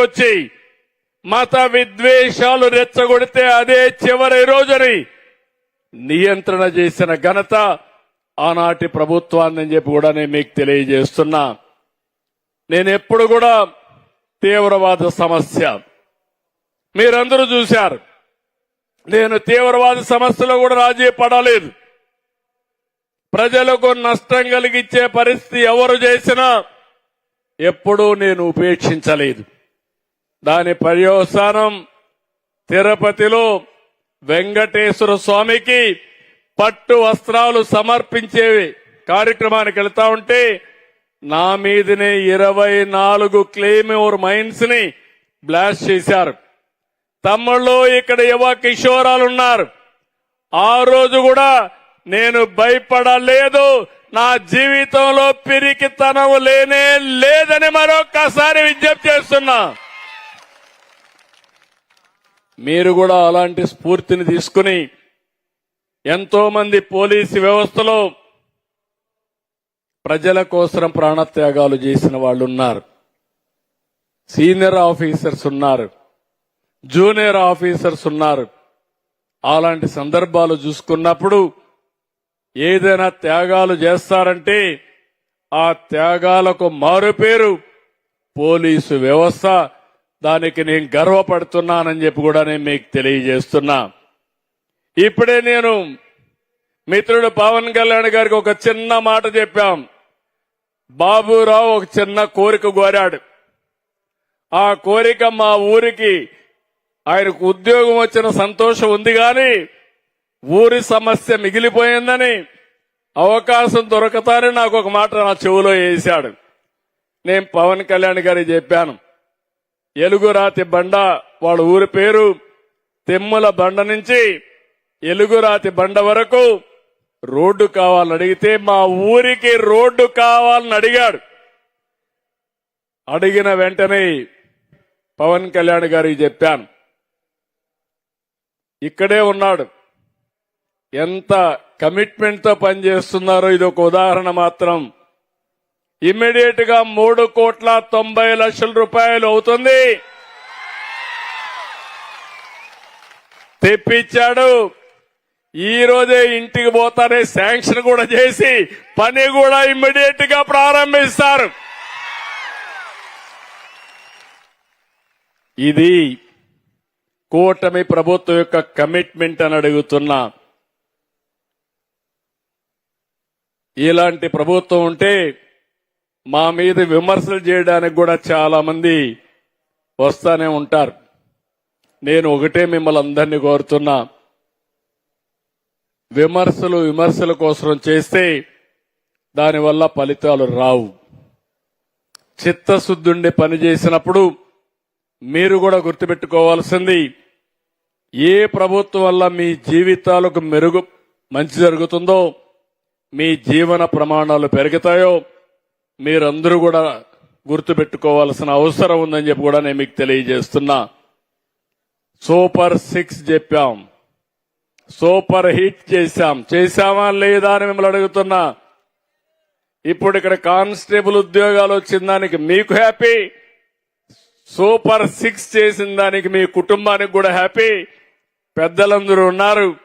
వచ్చి మత విద్వేషాలు రెచ్చగొడితే అదే చివరి రోజుని నియంత్రణ చేసిన ఘనత ఆనాటి ప్రభుత్వాన్ని చెప్పి కూడా నేను మీకు తెలియజేస్తున్నా. నేను ఎప్పుడు కూడా తీవ్రవాద సమస్య. మీరందరూ చూశారు. నేను తీవ్రవాద సమస్యలో కూడా రాజీ పడలేదు. ప్రజలకు నష్టం కలిగించే పరిస్థితి ఎవరు చేసినా ఎప్పుడూ నేను ఉపేక్షించలేదు. దాని పర్యవసానం తిరుపతిలో వెంకటేశ్వర స్వామికి పట్టు వస్త్రాలు సమర్పించే కార్యక్రమానికి వెళ్తా ఉంటే నా మీదనే ఇరవై నాలుగు క్లెయిమోర్ మైన్స్ని బ్లాస్ట్ చేశారు. తమ్ముళ్ళు ఇక్కడ యువ కిషోరాలు ఉన్నారు ఆ రోజు కూడా నేను భయపడలేదు. నా జీవితంలో పిరికితనం లేనే లేదని మరొక్కసారి విజ్ఞప్తి చేస్తున్నా. మీరు కూడా అలాంటి స్ఫూర్తిని తీసుకుని ఎంతో మంది పోలీసు వ్యవస్థలో ప్రజల కోసం ప్రాణత్యాగాలు చేసిన వాళ్ళు ఉన్నారు సీనియర్ ఆఫీసర్స్ ఉన్నారు. జూనియర్ ఆఫీసర్స్ ఉన్నారు. అలాంటి సందర్భాలు చూసుకున్నప్పుడు ఏదైనా త్యాగాలు చేస్తారంటే ఆ త్యాగాలకు మారుపేరు పోలీసు వ్యవస్థ దానికి నేను గర్వపడుతున్నానని చెప్పి కూడా నేను మీకు తెలియజేస్తున్నా. ఇప్పుడే నేను మిత్రుడు పవన్ కళ్యాణ్ గారికి ఒక చిన్న మాట చెప్పాం. బాబురావు ఒక చిన్న కోరిక కోరాడు. ఆ కోరిక మా ఊరికి ఆయనకు ఉద్యోగం వచ్చిన సంతోషం ఉంది గాని ఊరి సమస్య మిగిలిపోయిందని అవకాశం దొరకతానే నాకు ఒక మాట నా చెవులో వేశాడు నేను పవన్ కళ్యాణ్ గారికి చెప్పాను. ఎలుగురాతి బండ వాళ్ళ ఊరి పేరు తెమ్మల బండ నుంచి ఎలుగురాతి బండ వరకు రోడ్డు కావాలని అడిగితే మా ఊరికి రోడ్డు కావాలని అడిగాడు. అడిగిన వెంటనే పవన్ కళ్యాణ్ గారికి చెప్పాను. ఇక్కడే ఉన్నాడు. ఎంత కమిట్మెంట్తో పనిచేస్తున్నారో ఇది ఒక ఉదాహరణ మాత్రం. ఇమ్మీడియట్గా మూడు కోట్ల తొంభై లక్షల రూపాయలు అవుతుంది. తెప్పించాడు. ఈ రోజే ఇంటికి పోతానే శాంక్షన్ కూడా చేసి పని కూడా ఇమ్మీడియట్గా ప్రారంభిస్తారు. ఇది కూటమి ప్రభుత్వం యొక్క కమిట్మెంట్ అని అడుగుతున్నా. ఇలాంటి ప్రభుత్వం ఉంటే మా మీద విమర్శలు చేయడానికి కూడా చాలా మంది వస్తానే ఉంటారు. నేను ఒకటే మిమ్మల్ని అందరినీ కోరుతున్నా. విమర్శలు విమర్శల కోసం చేస్తే దానివల్ల ఫలితాలు రావు. చిత్తశుద్ధుండి పని చేసినప్పుడు మీరు కూడా గుర్తుపెట్టుకోవాల్సింది ఏ ప్రభుత్వం వల్ల మీ జీవితాలకు మెరుగు మంచి జరుగుతుందో మీ జీవన ప్రమాణాలు పెరుగుతాయో మీరందరూ కూడా గుర్తుపెట్టుకోవాల్సిన అవసరం ఉందని చెప్పి కూడా నేను మీకు తెలియజేస్తున్నా. సూపర్ సిక్స్ చెప్పాం. సూపర్ హిట్ చేశాం. చేశామా లేదా అని మిమ్మల్ని అడుగుతున్నా. ఇప్పుడు ఇక్కడ కానిస్టేబుల్ ఉద్యోగాలు వచ్చిన దానికి మీకు హ్యాపీ. సూపర్ సిక్స్ చేసిన దానికి మీ కుటుంబానికి కూడా హ్యాపీ. పెద్దలందరూ ఉన్నారు.